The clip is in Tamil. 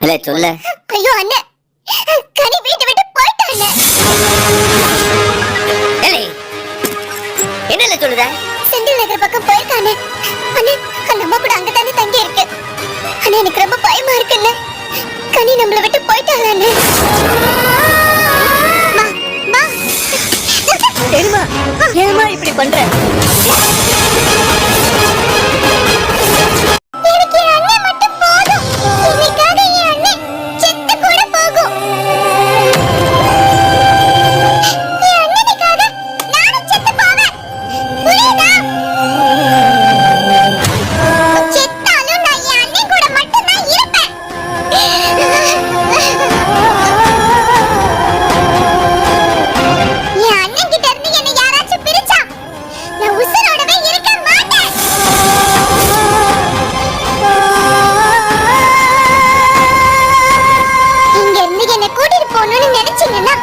இல்ல சொல்ல. ஐயோ அண்ணே. கனி வீட்டை விட்டு போயிட்டானே என்னல சொல்லுத? செந்தில் நகர் பக்கம் போயிருக்கானே அண்ணே. அந்த அம்மா கூட அங்கதானே தங்கி இருக்கு அண்ணே எனக்கு ரொம்ப பயமா இருக்குல்ல. கனி நம்மள விட்டு போயிட்டாளே தெரியுமா ஏமா இப்படி பண்ற? இங்க போகணும்னு நினைச்சீங்கன்னா